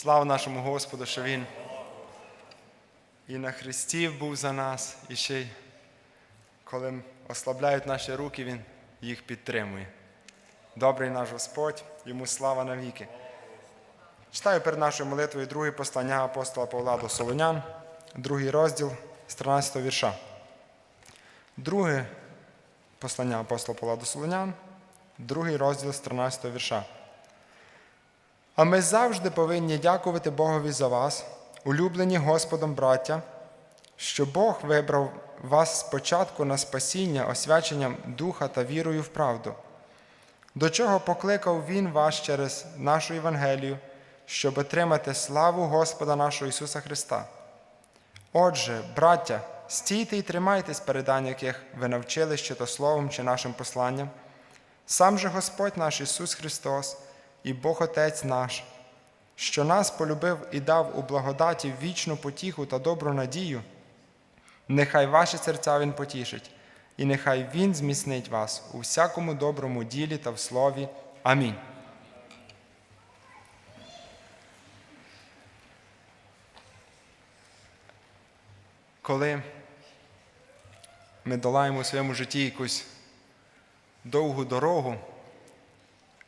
Слава нашому Господу, що Він і на Христі був за нас, і ще й коли ослабляють наші руки, Він їх підтримує. Добрий наш Господь, йому слава навіки. Читаю перед нашою молитвою друге послання апостола Павла до Солонян, другий розділ з 13 вірша. Друге послання апостола Павла до Солонян, другий розділ з 13 вірша. А ми завжди повинні дякувати Богові за вас, улюблені Господом браття, що Бог вибрав вас спочатку на спасіння, освяченням духа та вірою в правду, до чого покликав Він вас через нашу Євангелію, щоб отримати славу Господа нашого Ісуса Христа. Отже, браття, стійте і тримайтесь передань, яких ви навчились чи то словом, чи нашим посланням. Сам же Господь наш Ісус Христос і Бог Отець наш, що нас полюбив і дав у благодаті вічну потіху та добру надію, нехай ваші серця Він потішить, і нехай Він зміцнить вас у всякому доброму ділі та в слові. Амінь. Коли ми долаємо у своєму житті якусь довгу дорогу,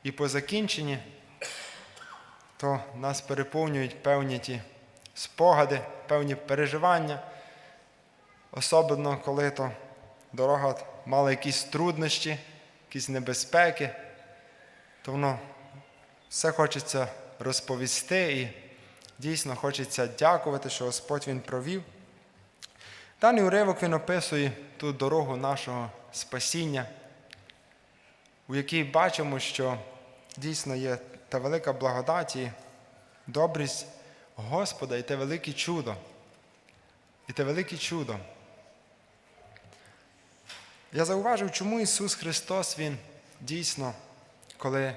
і по закінченні, то нас переповнюють певні ті спогади, певні переживання, особливо коли то дорога мала якісь труднощі, якісь небезпеки, то воно все хочеться розповісти і дійсно хочеться дякувати, що Господь Він провів. Даний уривок він описує ту дорогу нашого спасіння, у якій бачимо, що дійсно є та велика благодать і добрість Господа і те велике чудо. І те велике чудо. Я зауважив, чому Ісус Христос Він дійсно, коли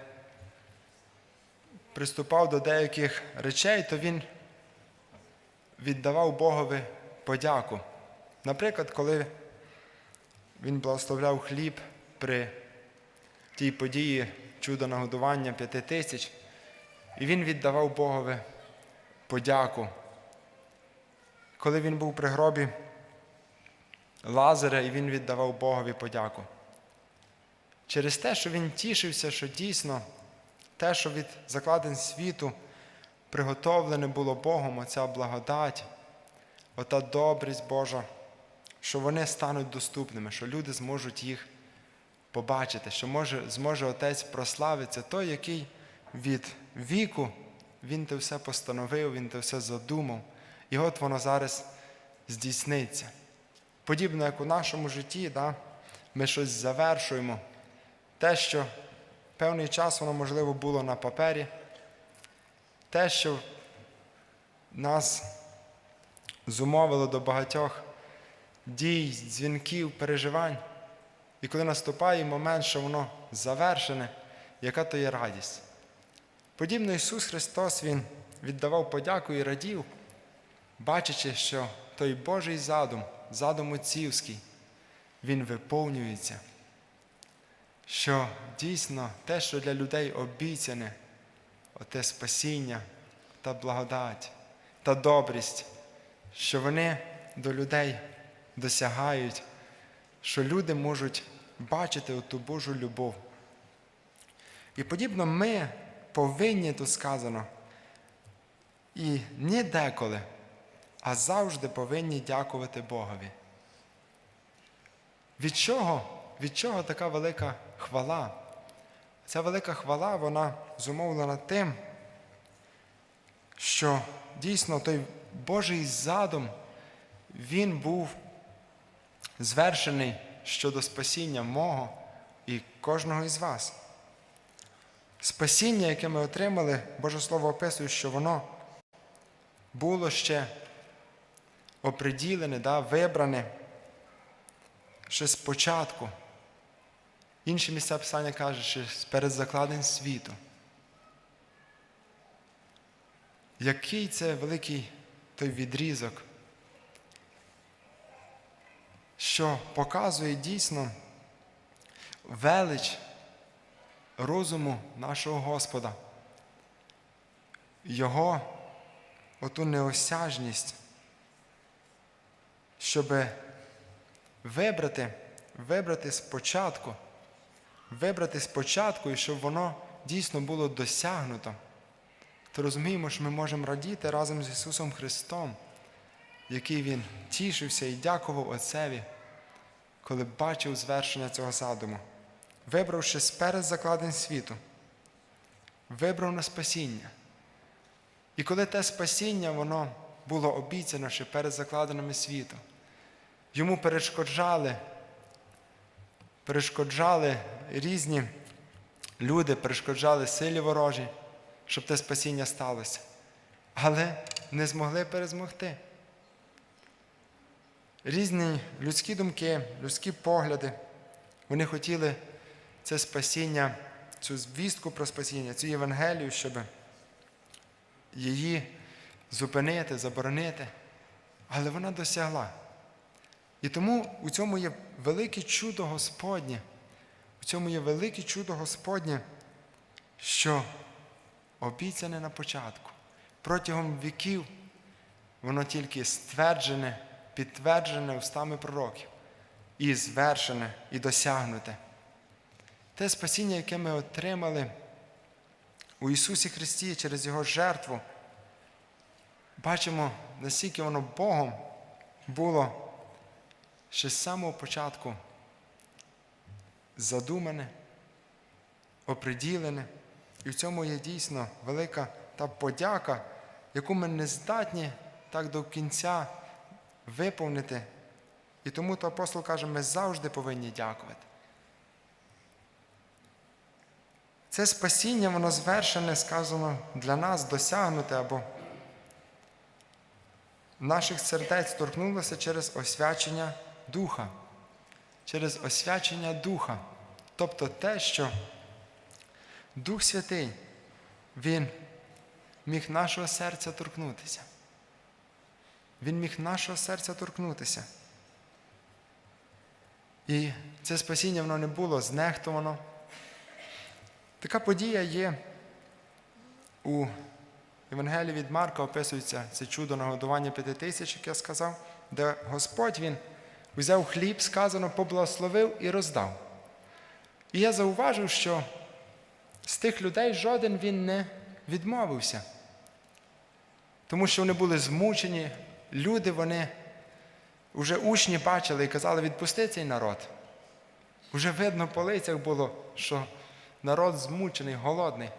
приступав до деяких речей, то Він віддавав Богові подяку. Наприклад, коли Він благословляв хліб при тій події чудо нагодування п'яти тисяч, і він віддавав Богові подяку. Коли він був при гробі Лазаря, і він віддавав Богові подяку. Через те, що він тішився, що дійсно те, що від закладень світу приготовлене було Богом, оця благодать, ота добрість Божа, що вони стануть доступними, що люди зможуть їх побачити, що може, зможе Отець прославитися, той, який від віку Він те все постановив, Він те все задумав. І от воно зараз здійсниться. Подібно як у нашому житті, да, ми щось завершуємо. Те, що певний час воно, можливо, було на папері, те, що нас зумовило до багатьох дій, дзвінків, переживань. І коли наступає момент, що воно завершене, яка то є радість. Подібно Ісус Христос Він віддавав подяку і радів, бачачи, що той Божий задум, задум отцівський, він виповнюється, що дійсно те, що для людей обіцяне, оте спасіння та благодать та добрість, що вони до людей досягають що люди можуть бачити оту Божу любов. І подібно ми повинні тут сказано, і не деколи, а завжди повинні дякувати Богові. Від чого? Від чого така велика хвала? Ця велика хвала, вона зумовлена тим, що дійсно той Божий задум, він був звершений щодо спасіння мого і кожного із вас. Спасіння, яке ми отримали, Боже Слово описує, що воно було ще оприділене, да, вибране ще спочатку. Інші місця Писання кажуть, що перед закладень світу. Який це великий той відрізок? Що показує дійсно велич розуму нашого Господа, Його оту неосяжність, щоб вибрати, вибрати спочатку, вибрати спочатку, і щоб воно дійсно було досягнуто, то розуміємо, що ми можемо радіти разом з Ісусом Христом, який Він тішився і дякував Отцеві, коли бачив звершення цього задуму, вибравши сперед закладень світу, вибрав на спасіння. І коли те спасіння, воно було обіцяно ще перед закладеними світу, йому перешкоджали, перешкоджали різні люди, перешкоджали силі ворожі, щоб те спасіння сталося, але не змогли перезмогти. Різні людські думки, людські погляди, вони хотіли це спасіння, цю звістку про спасіння, цю Євангелію, щоб її зупинити, заборонити, але вона досягла. І тому у цьому є велике чудо Господнє, у цьому є велике чудо Господнє, що обіцяне на початку. Протягом віків воно тільки стверджене, підтверджене устами пророків, і звершене, і досягнуте. Те спасіння, яке ми отримали у Ісусі Христі через Його жертву, бачимо, наскільки воно Богом було ще з самого початку задумане, оприділене. І в цьому є дійсно велика та подяка, яку ми не здатні так до кінця виповнити. І тому то апостол каже, ми завжди повинні дякувати. Це спасіння, воно звершене, сказано, для нас досягнуте або наших сердець торкнулося через освячення Духа. Через освячення Духа. Тобто те, що Дух Святий, Він міг нашого серця торкнутися. Він міг нашого серця торкнутися. І це спасіння воно не було знехтовано. Така подія є у Євангелії від Марка описується це чудо нагодування п'яти тисяч, як я сказав, де Господь Він взяв хліб, сказано, поблагословив і роздав. І я зауважив, що з тих людей жоден він не відмовився, тому що вони були змучені, люди вони вже учні бачили і казали, відпусти цей народ. Уже видно по лицях було, що народ змучений, голодний.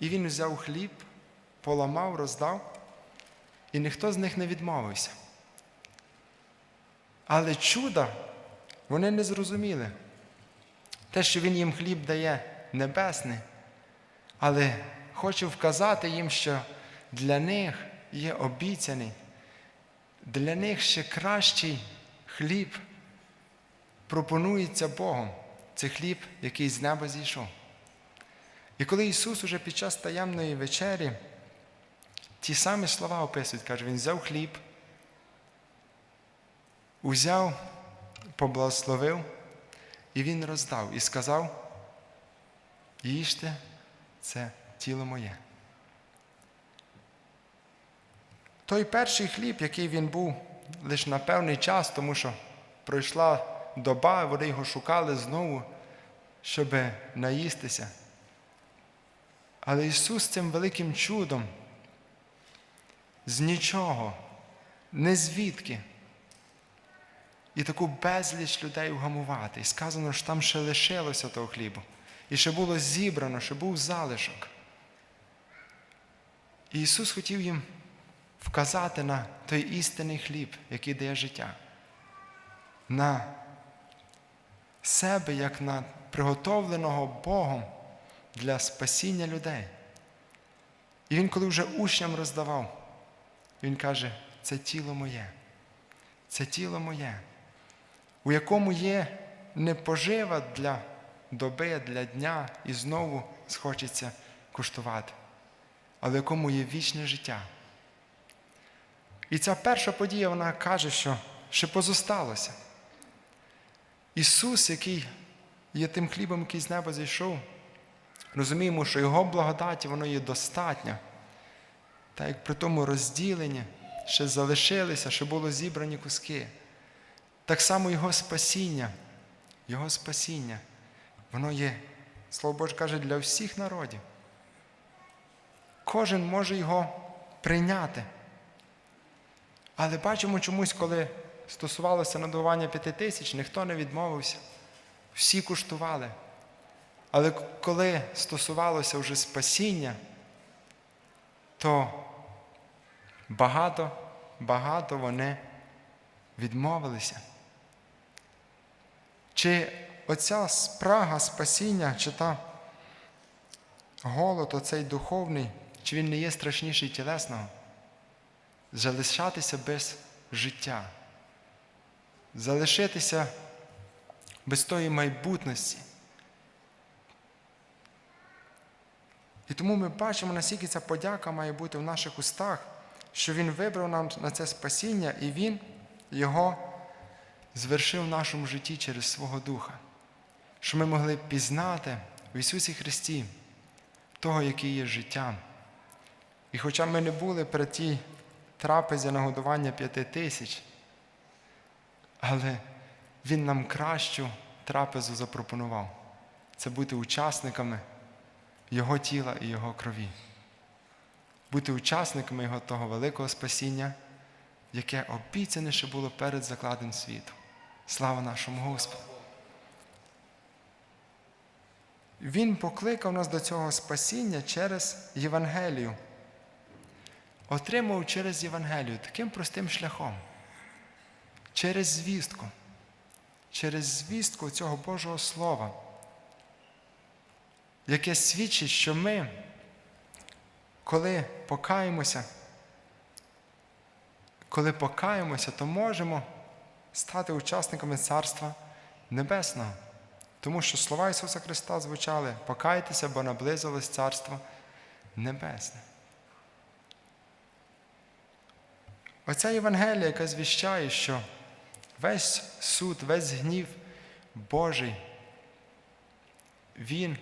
І він взяв хліб, поламав, роздав, і ніхто з них не відмовився. Але чуда вони не зрозуміли. Те, що він їм хліб дає небесний, але хочу вказати їм, що для них є обіцяний, для них ще кращий хліб пропонується Богом. Це хліб, який з неба зійшов. І коли Ісус уже під час таємної вечері ті самі слова описують, каже, Він взяв хліб, узяв, поблагословив, і Він роздав і сказав, їжте, це тіло моє. Той перший хліб, який він був лише на певний час, тому що пройшла доба, вони його шукали знову, щоб наїстися. Але Ісус цим великим чудом з нічого, не звідки. І таку безліч людей вгамувати. І сказано, що там ще лишилося того хлібу. І ще було зібрано, ще був залишок. І Ісус хотів їм вказати на той істинний хліб, який дає життя. На себе, як на приготовленого Богом для спасіння людей. І він, коли вже учням роздавав, він каже, це тіло моє, це тіло моє, у якому є не пожива для доби, для дня і знову схочеться куштувати, але в якому є вічне життя. І ця перша подія, вона каже, що ще позосталося. Ісус, який є тим хлібом, який з неба зійшов, розуміємо, що Його благодаті воно є достатньо та як при тому розділенні ще залишилися, ще було зібрані куски. Так само Його спасіння, Його спасіння, воно є, Слово Боже каже, для всіх народів. Кожен може його прийняти. Але бачимо чомусь, коли стосувалося надування п'яти тисяч, ніхто не відмовився. Всі куштували. Але коли стосувалося вже спасіння, то багато, багато вони відмовилися. Чи оця спрага спасіння, чи та голод, оцей духовний, чи він не є страшніший тілесного? Залишатися без життя, залишитися без тої майбутності. І тому ми бачимо, наскільки ця подяка має бути в наших устах, що Він вибрав нам на це спасіння, і Він його звершив в нашому житті через свого Духа, що ми могли пізнати в Ісусі Христі того, який є життям. І хоча ми не були при тій трапезі нагодування п'яти тисяч, але Він нам кращу трапезу запропонував це бути учасниками Його тіла і Його крові, бути учасниками Його того великого спасіння, яке обіцяне ще було перед закладом світу. Слава нашому Господу! Він покликав нас до цього спасіння через Євангелію. Отримав через Євангелію таким простим шляхом, через звістку, через звістку цього Божого Слова, яке свідчить, що ми, коли покаємося, коли покаємося, то можемо стати учасниками Царства Небесного. Тому що слова Ісуса Христа звучали покайтеся, бо наблизилось Царство Небесне. Оця Євангелія, яка звіщає, що весь суд, весь гнів Божий, він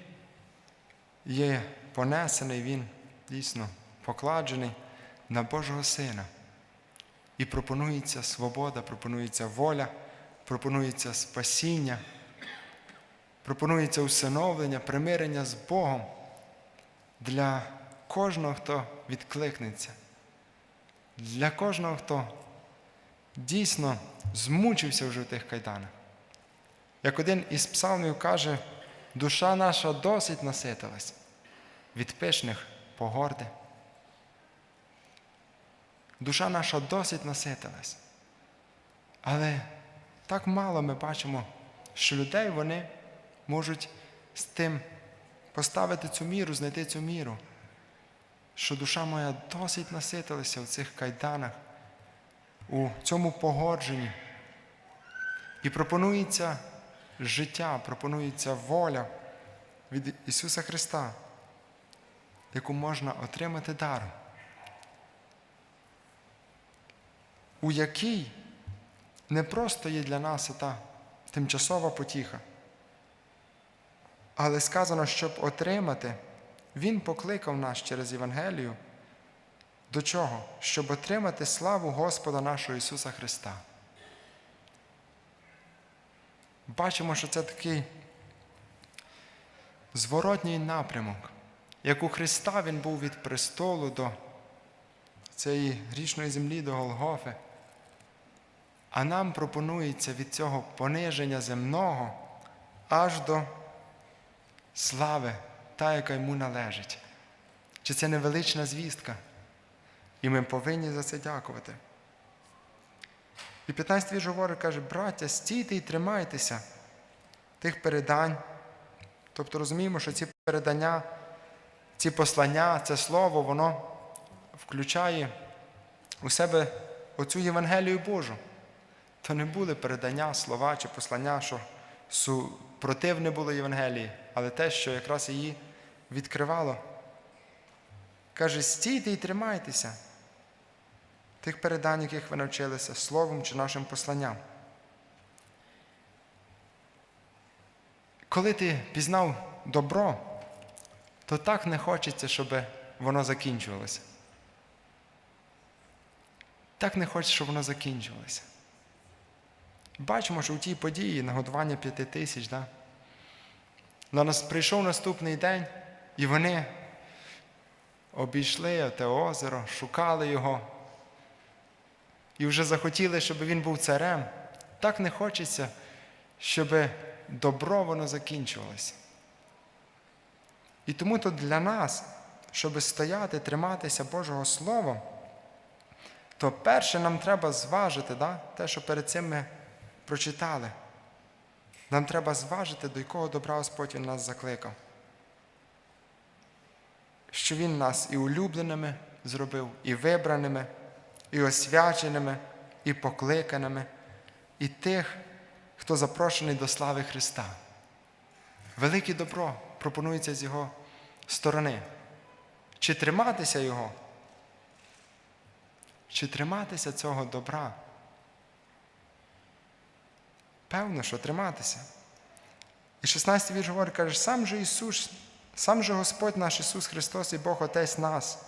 є понесений, він дійсно покладений на Божого Сина. І пропонується свобода, пропонується воля, пропонується спасіння, пропонується усиновлення, примирення з Богом для кожного, хто відкликнеться, для кожного, хто дійсно змучився вже в тих кайданах. Як один із псалмів каже, душа наша досить наситилась від пишних погорди. Душа наша досить наситилась. Але так мало ми бачимо, що людей вони можуть з тим поставити цю міру, знайти цю міру, що душа моя досить наситилася в цих кайданах, у цьому погодженні. І пропонується життя, пропонується воля від Ісуса Христа, яку можна отримати даром. у якій не просто є для нас та тимчасова потіха, але сказано, щоб отримати, Він покликав нас через Євангелію. До чого? Щоб отримати славу Господа нашого Ісуса Христа. Бачимо, що це такий зворотній напрямок. Як у Христа Він був від престолу до цієї грішної землі до Голгофи. А нам пропонується від цього пониження земного аж до слави, та, яка йому належить. Чи це невелична звістка? І ми повинні за це дякувати. І 15 вірш говорить, каже, браття, стійте і тримайтеся тих передань. Тобто розуміємо, що ці передання, ці послання, це слово, воно включає у себе оцю Євангелію Божу. То не були передання, слова чи послання, що супротивне було Євангелії, але те, що якраз її відкривало. Каже, стійте і тримайтеся тих передань, яких ви навчилися, словом чи нашим посланням. Коли ти пізнав добро, то так не хочеться, щоб воно закінчувалося. так не хоче, щоб воно закінчувалося. Бачимо, що у тій події нагодування п'яти тисяч, да? на нас прийшов наступний день, і вони обійшли те озеро, шукали його. І вже захотіли, щоб він був царем. Так не хочеться, щоб добро воно закінчувалося. І тому то для нас, щоб стояти, триматися Божого Слова, то перше нам треба зважити да, те, що перед цим ми прочитали. Нам треба зважити, до якого добра Господь Він нас закликав. Що Він нас і улюбленими зробив, і вибраними, і освяченими, і покликаними, і тих, хто запрошений до слави Христа. Велике добро пропонується з Його сторони. Чи триматися Його? Чи триматися цього добра? Певно, що триматися. І 16 вірш говорить, каже, сам же Ісус, сам же Господь наш Ісус Христос і Бог Отець нас,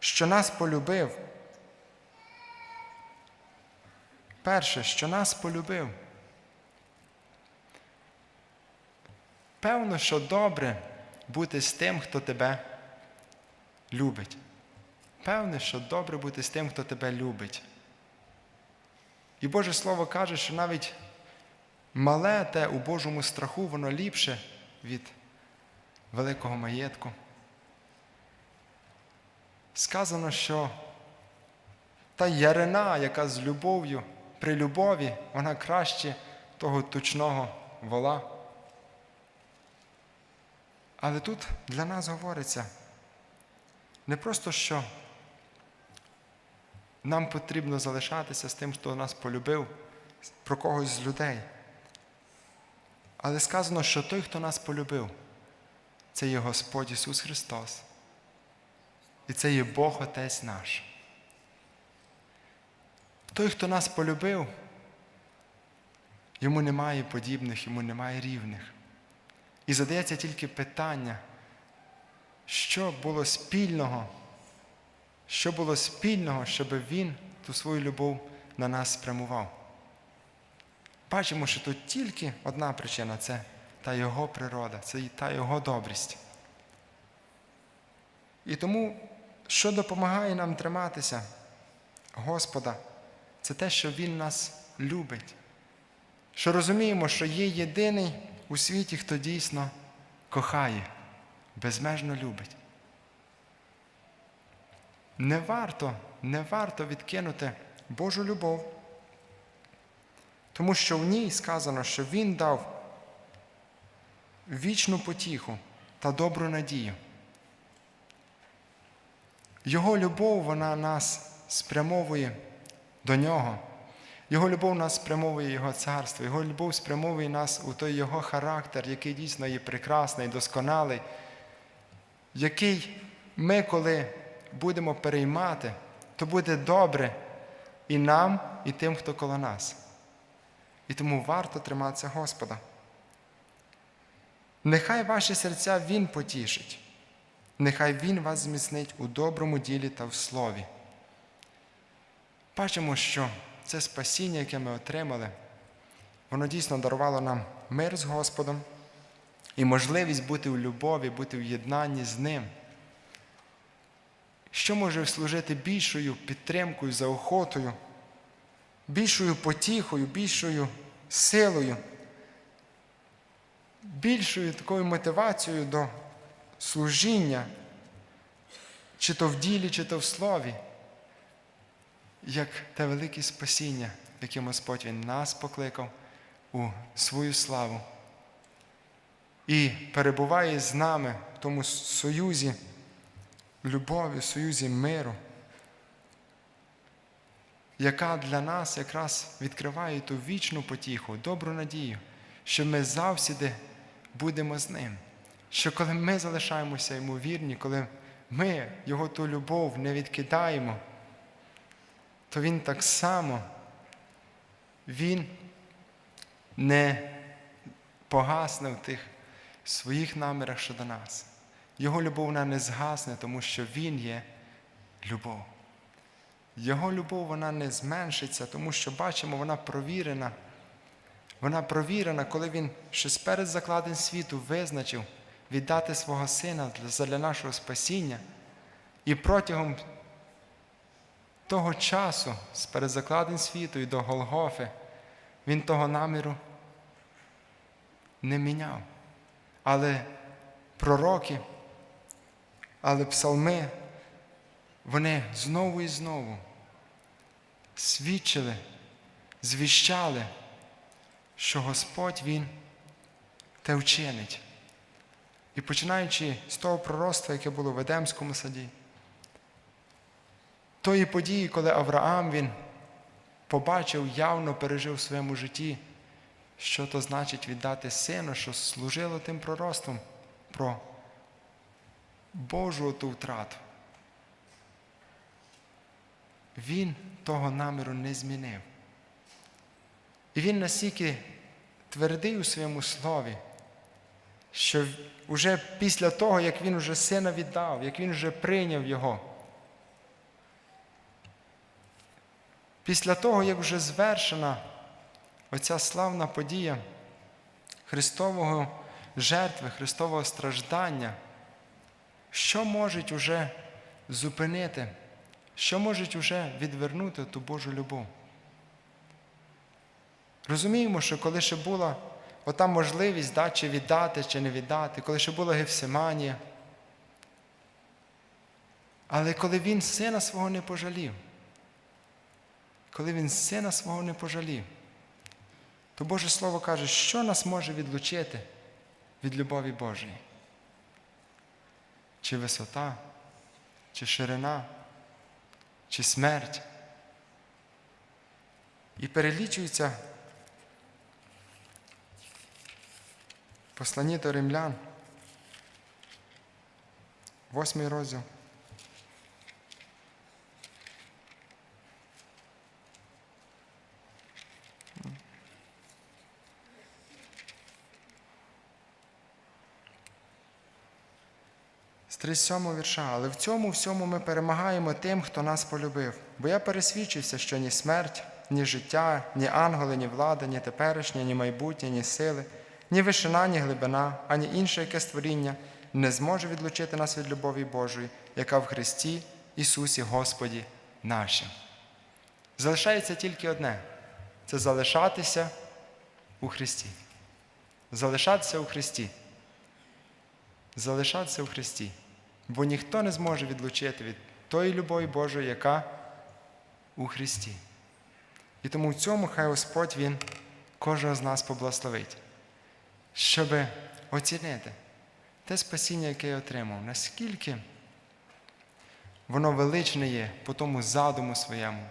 що нас полюбив. Перше, що нас полюбив. Певно, що добре бути з тим, хто тебе любить. Певне, що добре бути з тим, хто тебе любить. І Боже Слово каже, що навіть мале те у Божому страху, воно ліпше від великого маєтку. Сказано, що та ярина, яка з любов'ю, при любові, вона краще того тучного вола. Але тут для нас говориться не просто, що нам потрібно залишатися з тим, хто нас полюбив, про когось з людей. Але сказано, що той, хто нас полюбив, це є Господь Ісус Христос. І це є Бог Отець наш. Той, хто нас полюбив, йому немає подібних, йому немає рівних. І задається тільки питання, що було спільного, що було спільного, щоб він ту свою любов на нас спрямував. Бачимо, що тут тільки одна причина це та його природа, це та його добрість. І тому, що допомагає нам триматися Господа, це те, що Він нас любить. Що розуміємо, що є єдиний у світі, хто дійсно кохає, безмежно любить. Не варто, не варто відкинути Божу любов, тому що в ній сказано, що Він дав вічну потіху та добру надію. Його любов, вона нас спрямовує до Нього. Його любов нас спрямовує Його царство, Його любов спрямовує нас у той Його характер, який дійсно є прекрасний, досконалий, який ми, коли будемо переймати, то буде добре і нам, і тим, хто коло нас. І тому варто триматися Господа. Нехай ваші серця Він потішить, нехай Він вас зміцнить у доброму ділі та в слові. Бачимо, що це спасіння, яке ми отримали, воно дійсно дарувало нам мир з Господом і можливість бути у любові, бути в єднанні з Ним. Що може служити більшою підтримкою, заохотою, більшою потіхою, більшою силою, більшою такою мотивацією до служіння, чи то в ділі, чи то в слові, як те велике спасіння, яким Господь Він нас покликав у свою славу. І перебуває з нами в тому союзі любові, союзі миру, яка для нас якраз відкриває ту вічну потіху, добру надію, що ми завсіди будемо з ним. Що коли ми залишаємося йому вірні, коли ми Його ту любов не відкидаємо, то Він так само Він не погасне в тих своїх намірах щодо нас. Його любов вона не згасне, тому що Він є любов. Його любов вона не зменшиться, тому що бачимо, вона провірена. Вона провірена, коли Він ще сперед закладень світу визначив віддати свого сина для, нашого спасіння. І протягом того часу, з передзакладень світу і до Голгофи, він того наміру не міняв. Але пророки, але псалми, вони знову і знову свідчили, звіщали, що Господь Він те вчинить. І починаючи з того пророцтва, яке було в Едемському саді, тої події, коли Авраам він побачив, явно пережив в своєму житті, що то значить віддати сина, що служило тим пророцтвом про Божу ту втрату. Він того наміру не змінив. І він настільки твердий у своєму слові, що вже після того, як він вже сина віддав, як він вже прийняв його, після того, як вже звершена оця славна подія Христового жертви, Христового страждання, що можуть уже зупинити, що можуть уже відвернути ту Божу любов? Розуміємо, що коли ще була ота можливість, да, чи віддати, чи не віддати, коли ще була Гефсиманія, але коли він сина свого не пожалів, коли він сина свого не пожалів, то Боже Слово каже, що нас може відлучити від любові Божої? Чи висота, чи ширина, чи смерть? І перелічується посланні до римлян, восьмий розділ. З 37 вірша. Але в цьому всьому ми перемагаємо тим, хто нас полюбив. Бо я пересвідчився, що ні смерть, ні життя, ні ангели, ні влада, ні теперішнє, ні майбутнє, ні сили, ні вишина, ні глибина, ані інше яке створіння не зможе відлучити нас від любові Божої, яка в Христі Ісусі Господі нашим. Залишається тільки одне це залишатися у Христі. Залишатися у Христі. Залишатися у Христі. Бо ніхто не зможе відлучити від тої любові Божої, яка у Христі. І тому в цьому хай Господь Він кожного з нас поблагословить, щоб оцінити те спасіння, яке я отримав, наскільки воно величне є по тому задуму своєму,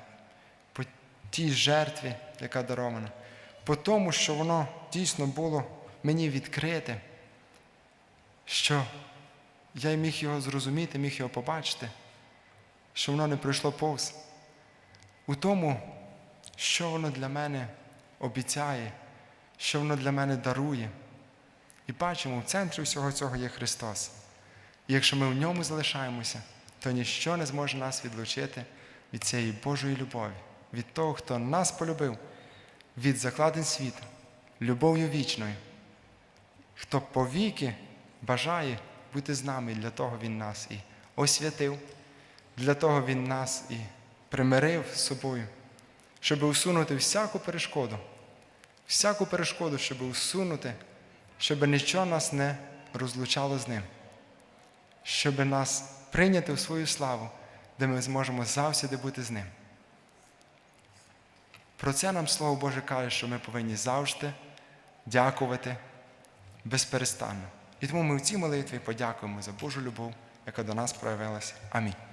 по тій жертві, яка дарована, по тому, що воно дійсно було мені відкрите, що я міг його зрозуміти, міг його побачити, що воно не пройшло повз. У тому, що воно для мене обіцяє, що воно для мене дарує. І бачимо, в центрі всього цього є Христос. І якщо ми в ньому залишаємося, то ніщо не зможе нас відлучити від цієї Божої любові, від того, хто нас полюбив, від закладень світу, любов'ю вічною, хто повіки бажає бути з нами, для того Він нас і освятив, для того Він нас і примирив з собою, щоб усунути всяку перешкоду, всяку перешкоду, щоб усунути, щоб нічого нас не розлучало з ним, щоб нас прийняти в свою славу, де ми зможемо завжди бути з ним. Про це нам Слово Боже каже, що ми повинні завжди дякувати безперестанно. І тому ми в цій молитві подякуємо за Божу любов, яка до нас проявилася. Амінь.